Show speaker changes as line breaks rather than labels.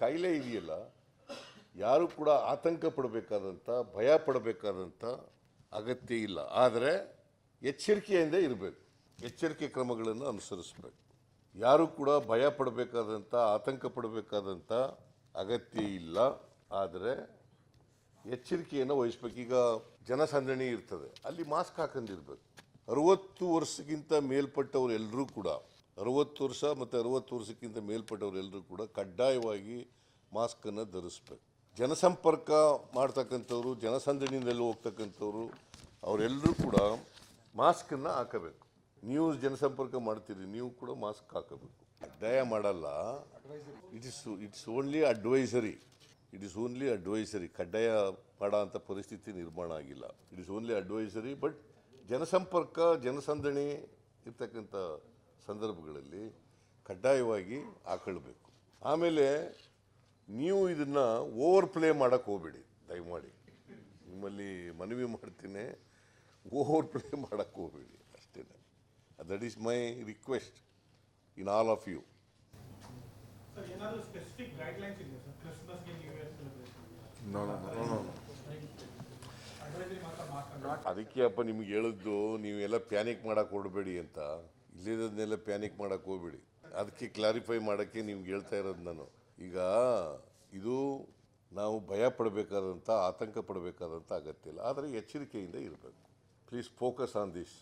ಕಾಯಿಲೆ ಇದೆಯಲ್ಲ, ಯಾರು ಕೂಡ ಆತಂಕ ಪಡಬೇಕಾದಂಥ, ಭಯ ಪಡಬೇಕಾದಂಥ ಅಗತ್ಯ ಇಲ್ಲ. ಆದರೆ ಎಚ್ಚರಿಕೆಯಿಂದ ಇರಬೇಕು. ಎಚ್ಚರಿಕೆ ಕ್ರಮಗಳನ್ನು ಅನುಸರಿಸಬೇಕು. ಯಾರು ಕೂಡ ಭಯ ಪಡಬೇಕಾದಂಥ, ಆತಂಕ ಪಡಬೇಕಾದಂಥ ಅಗತ್ಯ ಇಲ್ಲ. ಆದರೆ ಎಚ್ಚರಿಕೆಯನ್ನು ವಹಿಸ್ಬೇಕು. ಈಗ ಜನಸಂದಣಿ ಇರ್ತದೆ. ಅಲ್ಲಿ ಮಾಸ್ಕ್ ಹಾಕೊಂಡಿರ್ಬೇಕು ಅರುವತ್ತು ವರ್ಷಕ್ಕಿಂತ ಮೇಲ್ಪಟ್ಟವರು ಎಲ್ಲರೂ ಕೂಡ ಅರುವತ್ತು ವರ್ಷ ಮತ್ತು ಅರವತ್ತು ವರ್ಷಕ್ಕಿಂತ ಮೇಲ್ಪಟ್ಟವರೆಲ್ಲರೂ ಕೂಡ ಕಡ್ಡಾಯವಾಗಿ ಮಾಸ್ಕನ್ನು ಧರಿಸ್ಬೇಕು. ಜನಸಂಪರ್ಕ ಮಾಡ್ತಕ್ಕಂಥವ್ರು, ಜನಸಂದಣಿಯಿಂದಲೂ ಹೋಗ್ತಕ್ಕಂಥವ್ರು ಅವರೆಲ್ಲರೂ ಕೂಡ ಮಾಸ್ಕನ್ನು ಹಾಕಬೇಕು. ನೀವು ಜನಸಂಪರ್ಕ ಮಾಡ್ತೀರಿ, ನೀವು ಕೂಡ ಮಾಸ್ಕ್ ಹಾಕಬೇಕು. ಕಡ್ಡಾಯ ಮಾಡಲ್ಲ. It is it's only advisory it is only advisory ಕಡ್ಡಾಯ ಮಾಡೋ ಅಂಥ ಪರಿಸ್ಥಿತಿ ನಿರ್ಮಾಣ ಆಗಿಲ್ಲ. It is only advisory but ಜನಸಂಪರ್ಕ, ಜನಸಂದಣಿ ಇರ್ತಕ್ಕಂಥ ಸಂದರ್ಭಗಳಲ್ಲಿ ಕಡ್ಡಾಯವಾಗಿ ಹಾಕೊಳ್ಬೇಕು. ಆಮೇಲೆ ನೀವು ಇದನ್ನು ಓವರ್ ಪ್ಲೇ ಮಾಡೋಕ್ಕೆ ಹೋಗಬೇಡಿ ದಯಮಾಡಿ. ನಿಮ್ಮಲ್ಲಿ ಮನವಿ ಮಾಡ್ತೀನಿ ಓವರ್ ಪ್ಲೇ ಮಾಡೋಕ್ಕೆ ಹೋಗಬೇಡಿ ಅಷ್ಟೇ that is my request in all of you
sir ಏನಾದರೂ ಸ್ಪೆಸಿಫಿಕ್ ಗೈಡ್ಲೈನ್ಸ್ ಇದೆಯಾ sir ಕ್ರಿಸ್ಮಸ್ಗೆ new year celebration
no no
advisory ಮಾತ್ರ ಮಾತ್ರ
ಅದಕ್ಕೆ ಅಪ್ಪ ನಿಮ್ಗೆ ಹೇಳಿದ್ದು ನೀವೆಲ್ಲ ಪ್ಯಾನಿಕ್ ಮಾಡಕ್ಕೆ ಹೊರಡಬೇಡಿ ಅಂತ. ಇಲ್ಲಿರೋದನ್ನೆಲ್ಲ ಪ್ಯಾನಿಕ್ ಮಾಡೋಕ್ಕೆ ಹೋಗ್ಬೇಡಿ. ಅದಕ್ಕೆ ಕ್ಲಾರಿಫೈ ಮಾಡೋಕ್ಕೆ ನಿಮ್ಗೆ ಹೇಳ್ತಾ ಇರೋದು ನಾನು. ಈಗ ಇದು ನಾವು ಭಯ ಪಡಬೇಕಾದಂಥ ಆತಂಕ ಪಡಬೇಕಾದಂಥ ಅಗತ್ಯ ಇಲ್ಲ. ಆದರೆ ಎಚ್ಚರಿಕೆಯಿಂದ ಇರಬೇಕು. Please focus on this